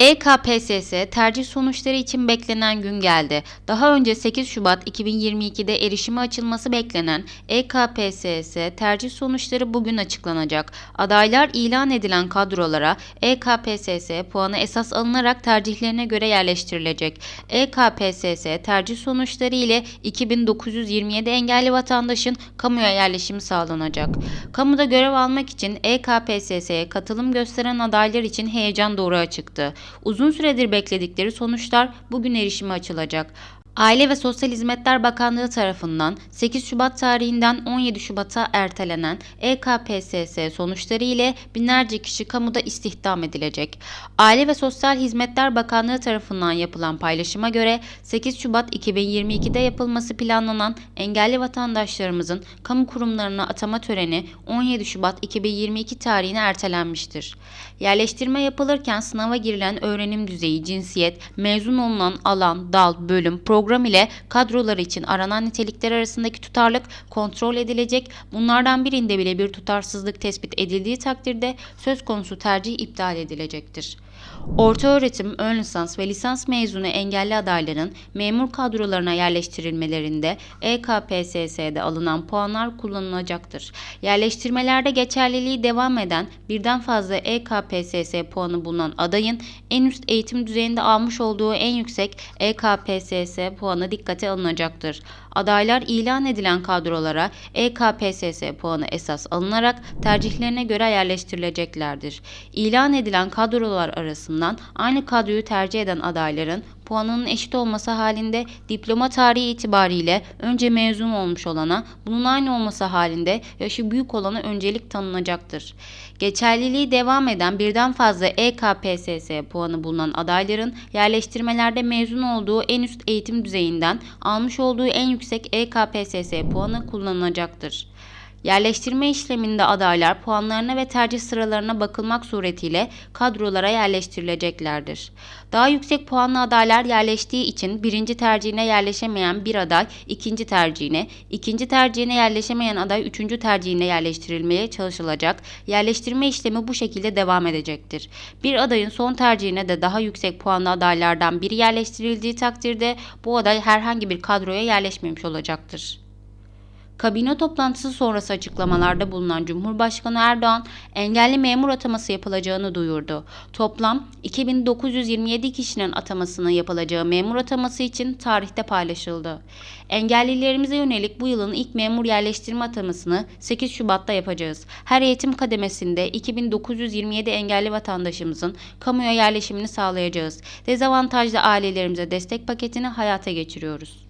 EKPSS tercih sonuçları için beklenen gün geldi. Daha önce 8 Şubat 2022'de erişime açılması beklenen EKPSS tercih sonuçları bugün açıklanacak. Adaylar ilan edilen kadrolara EKPSS puanı esas alınarak tercihlerine göre yerleştirilecek. EKPSS tercih sonuçları ile 2927 engelli vatandaşın kamuya yerleşimi sağlanacak. Kamuda görev almak için EKPSS'ye katılım gösteren adaylar için heyecan doğru çıktı. Uzun süredir bekledikleri sonuçlar bugün erişime açılacak. Aile ve Sosyal Hizmetler Bakanlığı tarafından 8 Şubat tarihinden 17 Şubat'a ertelenen EKPSS sonuçları ile binlerce kişi kamuda istihdam edilecek. Aile ve Sosyal Hizmetler Bakanlığı tarafından yapılan paylaşıma göre 8 Şubat 2022'de yapılması planlanan engelli vatandaşlarımızın kamu kurumlarına atama töreni 17 Şubat 2022 tarihine ertelenmiştir. Yerleştirme yapılırken sınava girilen öğrenim düzeyi, cinsiyet, mezun olunan alan, dal, bölüm, program ile kadrolar için aranan nitelikler arasındaki tutarlık kontrol edilecek. Bunlardan birinde bile bir tutarsızlık tespit edildiği takdirde söz konusu tercih iptal edilecektir. Orta öğretim, ön lisans ve lisans mezunu engelli adayların memur kadrolarına yerleştirilmelerinde EKPSS'de alınan puanlar kullanılacaktır. Yerleştirmelerde geçerliliği devam eden birden fazla EKPSS puanı bulunan adayın en üst eğitim düzeyinde almış olduğu en yüksek EKPSS puanı dikkate alınacaktır. Adaylar ilan edilen kadrolara EKPSS puanı esas alınarak tercihlerine göre yerleştirileceklerdir. İlan edilen kadrolar arasından aynı kadroyu tercih eden adayların puanının eşit olması halinde diploma tarihi itibariyle önce mezun olmuş olana, bunun aynı olması halinde yaşı büyük olana öncelik tanınacaktır. Geçerliliği devam eden birden fazla EKPSS puanı bulunan adayların yerleştirmelerde mezun olduğu en üst eğitim düzeyinden almış olduğu en yüksek EKPSS puanı kullanılacaktır. Yerleştirme işleminde adaylar puanlarına ve tercih sıralarına bakılmak suretiyle kadrolara yerleştirileceklerdir. Daha yüksek puanlı adaylar yerleştiği için birinci tercihine yerleşemeyen bir aday ikinci tercihine, ikinci tercihine yerleşemeyen aday üçüncü tercihine yerleştirilmeye çalışılacak. Yerleştirme işlemi bu şekilde devam edecektir. Bir adayın son tercihine de daha yüksek puanlı adaylardan biri yerleştirildiği takdirde bu aday herhangi bir kadroya yerleşmemiş olacaktır. Kabine toplantısı sonrası açıklamalarda bulunan Cumhurbaşkanı Erdoğan engelli memur ataması yapılacağını duyurdu. Toplam 2927 kişinin atamasının yapılacağı memur ataması için tarihte paylaşıldı. Engellilerimize yönelik bu yılın ilk memur yerleştirme atamasını 8 Şubat'ta yapacağız. Her eğitim kademesinde 2927 engelli vatandaşımızın kamuya yerleşimini sağlayacağız. Dezavantajlı ailelerimize destek paketini hayata geçiriyoruz.